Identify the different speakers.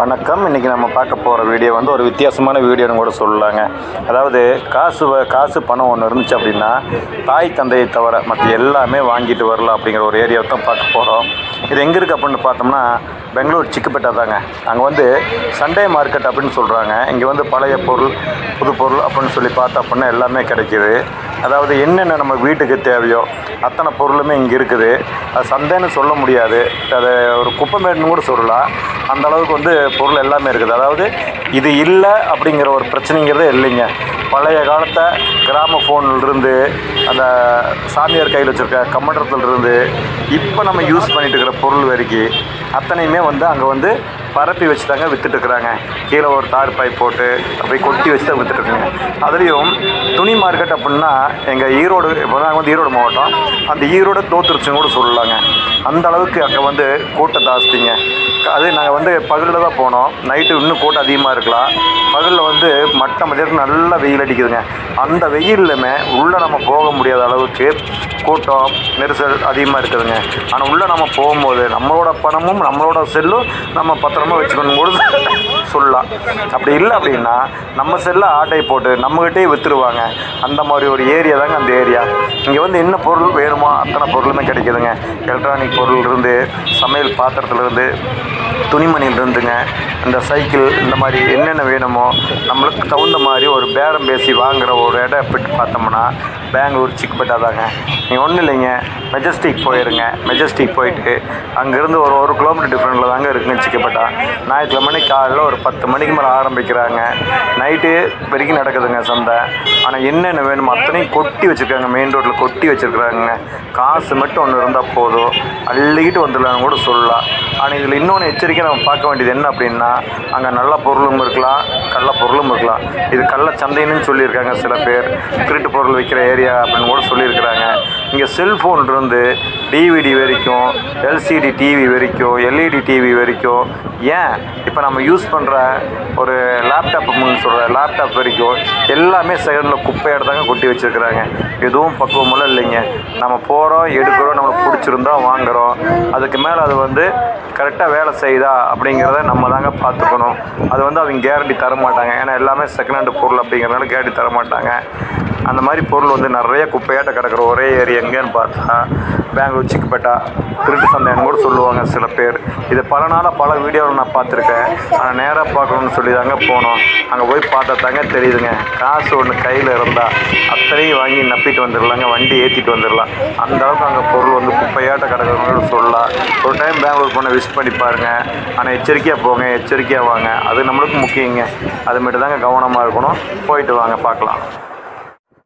Speaker 1: வணக்கம். இன்றைக்கி நம்ம பார்க்க போகிற வீடியோ வந்து ஒரு வித்தியாசமான வீடியோன்னு கூட சொல்லலாங்க. அதாவது காசு வ- காசு பணம் ஒன்று இருந்துச்சு அப்படின்னா தாய் தந்தையை தவிர மற்ற எல்லாமே வாங்கிட்டு வரலாம் அப்படிங்கிற ஒரு ஏரியாவை தான் பார்க்க போகிறோம் இது எங்கே இருக்குது அப்படின்னு பார்த்தோம்னா பெங்களூர் சிக்குப்பேட்டை தாங்க. அங்கே வந்து சண்டே மார்க்கெட் அப்படின்னு சொல்கிறாங்க இங்கே வந்து பழைய பொருள் புது பொருள் அப்படின்னு சொல்லி பார்த்தா அப்படின்னா எல்லாமே கிடைக்கிது. அதாவது என்னென்ன நம்ம வீட்டுக்கு தேவையோ அத்தனை பொருளுமே இங்கே இருக்குது. அது சந்தைன்னு சொல்ல முடியாது. அது ஒரு குப்பைமேடுன்னு கூட சொல்லலாம். அந்த அளவுக்கு வந்து பொருள் எல்லாமே இருக்குது. அதாவது இது இல்லை அப்படிங்கிற ஒரு பிரச்சனைங்கிறதே இல்லைங்க. பழைய காலத்தை கிராம இருந்து அந்த சாமியார் கையில் வச்சுருக்க கம்மண்டத்தில் இருந்து இப்போ நம்ம யூஸ் பண்ணிட்டு இருக்கிற பொருள் வரைக்கும் அத்தனையுமே வந்து அங்கே வந்து பரப்பி வச்சு தாங்க விற்றுட்டுருக்குறாங்க கீழே ஒரு தார் பைப் போட்டு அப்படியே கொட்டி வச்சு தான் விற்றுட்டுருக்குங்க அதுலேயும் துணி மார்க்கெட் அப்படின்னா எங்கள் ஈரோடு இப்போ நாங்கள் வந்து ஈரோடு மாவட்டம். அந்த ஈரோடு தோத்துருச்சுன்னு கூட சொல்லலாங்க. அந்த அளவுக்கு அங்கே வந்து கூட்டம் ஜாஸ்திங்க. அது நாங்கள் வந்து பகலில் தான் போனோம். நைட்டு இன்னும் கூட்டம் அதிகமாக இருக்கலாம். பகலில் வந்து மட்ட மதியத்துக்கு நல்லா வெயில் அடிக்குதுங்க. அந்த வெயிலுமே உள்ளே நம்ம போக முடியாத அளவுக்கு கூட்டம் நெரிசல் அதிகமாக இருக்குதுங்க. ஆனால் உள்ளே நம்ம போகும்போது நம்மளோட பணமும் நம்மளோட செல்லும் நம்ம பத்திரமா வச்சுக்கணும் பொழுது சொல்லலாம். அப்படி இல்லை அப்படின்னா நம்ம செல்லை ஆட்டை போட்டு நம்மகிட்டே விற்றுருவாங்க அந்த மாதிரி ஒரு ஏரியா தாங்க அந்த ஏரியா. இங்கே வந்து என்ன பொருள் வேணுமோ அத்தனை பொருளுமே கிடைக்குதுங்க. எலக்ட்ரானிக் பொருள் இருந்து சமையல் பாத்திரத்துலேருந்து துணிமணியிலிருந்துங்க இந்த சைக்கிள் இந்த மாதிரி என்னென்ன வேணுமோ நம்மளுக்கு தகுந்த மாதிரி ஒரு பேரம் பேசி வாங்குற ஒரு இடம் எப்படி பார்த்தோம்னா பெங்களூர் சிக்பேட்டா தாங்க நீங்கள் ஒன்றும் இல்லைங்க. மெஜஸ்டிக் போயிருங்க. மெஜஸ்டிக் போயிட்டு அங்கேருந்து ஒரு ஒரு கிலோமீட்டர் டிஃப்ரெண்ட்டில் தாங்க இருக்குங்க சிக்கப்பட்டா ஞாயிற்றுக்கிழமை காலையில் ஒரு பத்து மணிக்கு மேலே ஆரம்பிக்கிறாங்க. நைட்டு வரைக்கும் நடக்குதுங்க சந்தை. ஆனால் என்னென்ன வேணுமோ அத்தனையும் கொட்டி வச்சுருக்காங்க. மெயின் ரோட்டில் கொட்டி வச்சுருக்குறாங்க காசு மட்டும் ஒன்று இருந்தால் போதும். அள்ளிக்கிட்டு வந்துடலாம்னு கூட சொல்லலாம். ஆனால் இதில் இன்னொன்று எச்சரிக்கை நம்ம பார்க்க வேண்டியது என்ன அப்படின்னா அங்கே நல்ல பொருளும் இருக்கலாம் கள்ள பொருளும் இருக்கலாம். இது கள்ள சந்தைன்னு சொல்லியிருக்காங்க சில பேர் திருட்டு பொருள் விற்கிற ஏரியா அப்படின்னு கூட சொல்லியிருக்கிறாங்க. இங்கே செல்ஃபோன்லேருந்து டிவிடி வரைக்கும் எல்சிடி டிவி வரைக்கும் எல்இடி டிவி வரைக்கும் ஏன் இப்போ நம்ம யூஸ் பண்ணுற ஒரு லேப்டாப் சொல்கிற லேப்டாப் வரைக்கும் எல்லாமே செகண்டில் குப்பையோட தாங்க கொட்டி வச்சுருக்குறாங்க. எதுவும் பக்குவமெல்லாம் இல்லைங்க. நம்ம போகிறோம் எடுக்கிறோம் நம்மளுக்கு பிடிச்சிருந்தா வாங்குகிறோம் அதுக்கு மேலே அது வந்து கரெக்டாக வேலை செய்யுதா அப்படிங்கிறத நம்ம தாங்க பார்த்துக்கணும். அது வந்து அவங்க கேரண்டி தர மாட்டாங்க ஏன்னா எல்லாமே செகண்ட் ஹேண்ட் பொருள் அப்படிங்கிறதுனால கேரண்டி தர மாட்டாங்க அந்த மாதிரி பொருள் வந்து நிறைய குப்பையாட்ட கிடக்கிற ஒரே ஏரியா எங்கேன்னு பார்த்தா பெங்களூர் சிக்குப்பேட்டா திருட்டு சந்தைன்னு கூட சொல்லுவாங்க சில பேர். இது பல நாளாக பல வீடியோவில் நான் பார்த்துருக்கேன். ஆனால் நேராக பார்க்கணும்னு சொல்லி தாங்க போனோம். அங்கே போய் பார்த்தா தாங்க தெரியுதுங்க. காசு ஒன்று கையில் இருந்தால் அத்தனையும் வாங்கி நப்பிட்டு வந்துடலாங்க வண்டி ஏற்றிட்டு வந்துடலாம் அந்த அளவுக்கு அங்கே பொருள் வந்து குப்பையாட்ட கிடக்கிறவங்க சொல்லலாம். ஒரு டைம் பெங்களூர் போனால் விசிட் பண்ணி பாருங்கள் ஆனால் எச்சரிக்கையாக போங்க எச்சரிக்கையாக வாங்க. அது நம்மளுக்கு முக்கியங்க. அது மட்டும் தாங்க கவனமாக இருக்கணும். போயிட்டு வாங்க பார்க்கலாம்.